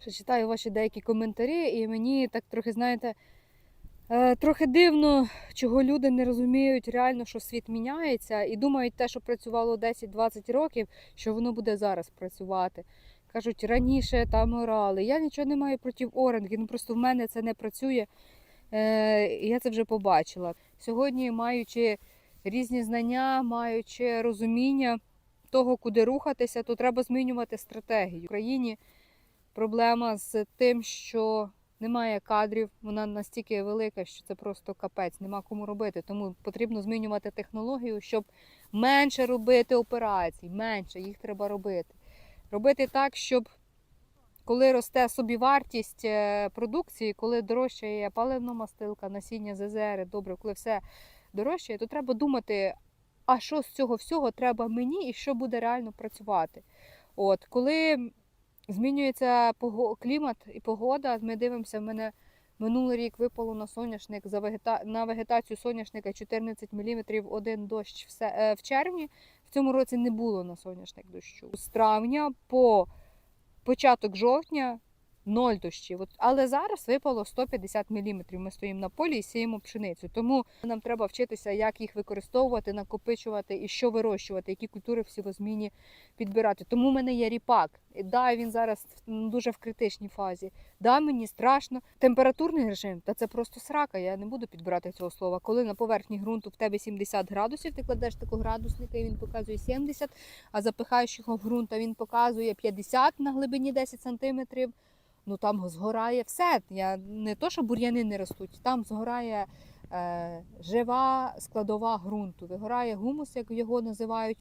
Ще читаю ваші деякі коментарі, і мені так трохи, знаєте, е, трохи дивно, чого люди не розуміють реально, що світ міняється, і думають те, що працювало 10-20 років, що воно буде зараз працювати. Кажуть, раніше там орали. Я нічого не маю проти оренги, ну просто в мене це не працює. Е, я це вже побачила. Сьогодні, маючи різні знання, маючи розуміння того, куди рухатися, то треба змінювати стратегію. В Україні проблема з тим, що немає кадрів, вона настільки велика, що це просто капець, нема кому робити. Тому потрібно змінювати технологію, щоб менше робити операцій, менше їх треба робити. Робити так, щоб коли росте собівартість е, продукції, коли дорожчає паливна мастилка, насіння ЗЗР, добре, коли все дорожчає, то треба думати, а що з цього всього треба мені і що буде реально працювати. От, коли змінюється клімат і погода, ми дивимося, в мене минулий рік випало на соняшник за вегета... на вегетацію соняшника 14 мм один дощ все... е, в червні. В цьому році не було на соняшник дощу. З травня по початок жовтня ноль дощів. От, але зараз випало 150 мм. Ми стоїмо на полі і сіємо пшеницю. Тому нам треба вчитися, як їх використовувати, накопичувати і що вирощувати, які культури в сівозміні підбирати. Тому в мене є ріпак. І да, він зараз м, дуже в критичній фазі. Да, мені страшно. Температурний режим, та це просто срака. Я не буду підбирати цього слова. Коли на поверхні ґрунту в тебе 70 градусів, ти кладеш такого градусника, і він показує 70, а запихаєш його в ґрунт, а він показує 50 на глибині 10 сантиметрів. Ну там згорає все. Я не то, що бур'яни не ростуть, там згорає е, жива складова ґрунту, вигорає гумус, як його називають.